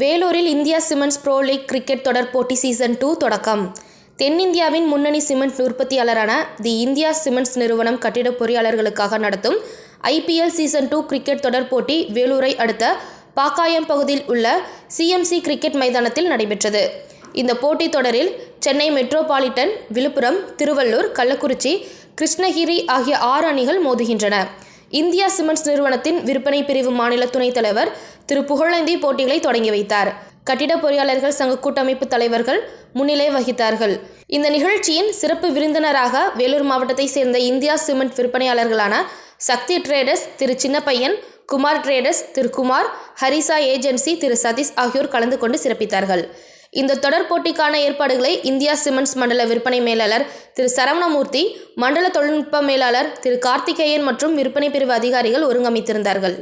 வேலூரில் India Cements pro league cricket தொடர் போட்டி சீசன் டூ தொடக்கம். தென்னிந்தியாவின் முன்னணி சிமெண்ட் உற்பத்தியாளரான தி இந்தியா சிமெண்ட்ஸ் நிறுவனம் கட்டிட பொறியாளர்களுக்காக நடத்தும் ஐபிஎல் சீசன் டூ கிரிக்கெட் தொடர் போட்டி வேலூரை அடுத்த பாக்காயம் பகுதியில் உள்ள சிஎம்சி கிரிக்கெட் மைதானத்தில் நடைபெற்றது. இந்த போட்டி தொடரில் சென்னை மெட்ரோபாலிட்டன் விழுப்புரம் திருவள்ளூர் கள்ளக்குறிச்சி கிருஷ்ணகிரி ஆகிய ஆறு அணிகள் மோதுகின்றன. இந்தியா சிமெண்ட்ஸ் நிறுவனத்தின் விற்பனை பிரிவு மாநில துணைத் தலைவர் திரு புகழேந்தி போட்டிகளை தொடங்கி வைத்தார். கட்டிட பொறியாளர்கள் சங்க கூட்டமைப்பு தலைவர்கள் முன்னிலை வகித்தார்கள். இந்த நிகழ்ச்சியின் சிறப்பு விருந்தினராக வேலூர் மாவட்டத்தைச் சேர்ந்த India cement விற்பனையாளர்களான Sakthi traders Thiru Chinnappaiyan Kumar traders Thiru Kumar Harisa agency Thiru Sathish ஆகியோர் கலந்து கொண்டு சிறப்பித்தார்கள். இந்த தொடர் போட்டிக்கான ஏற்பாடுகளை இந்தியா சிமெண்ட்ஸ் மண்டல விற்பனை மேலாளர் திரு சரவணமூர்த்தி மண்டல தொழில்நுட்ப மேலாளர் திரு கார்த்திகேயன் மற்றும் விற்பனை பிரிவு அதிகாரிகள் ஒருங்கமைத்திருந்தார்கள்.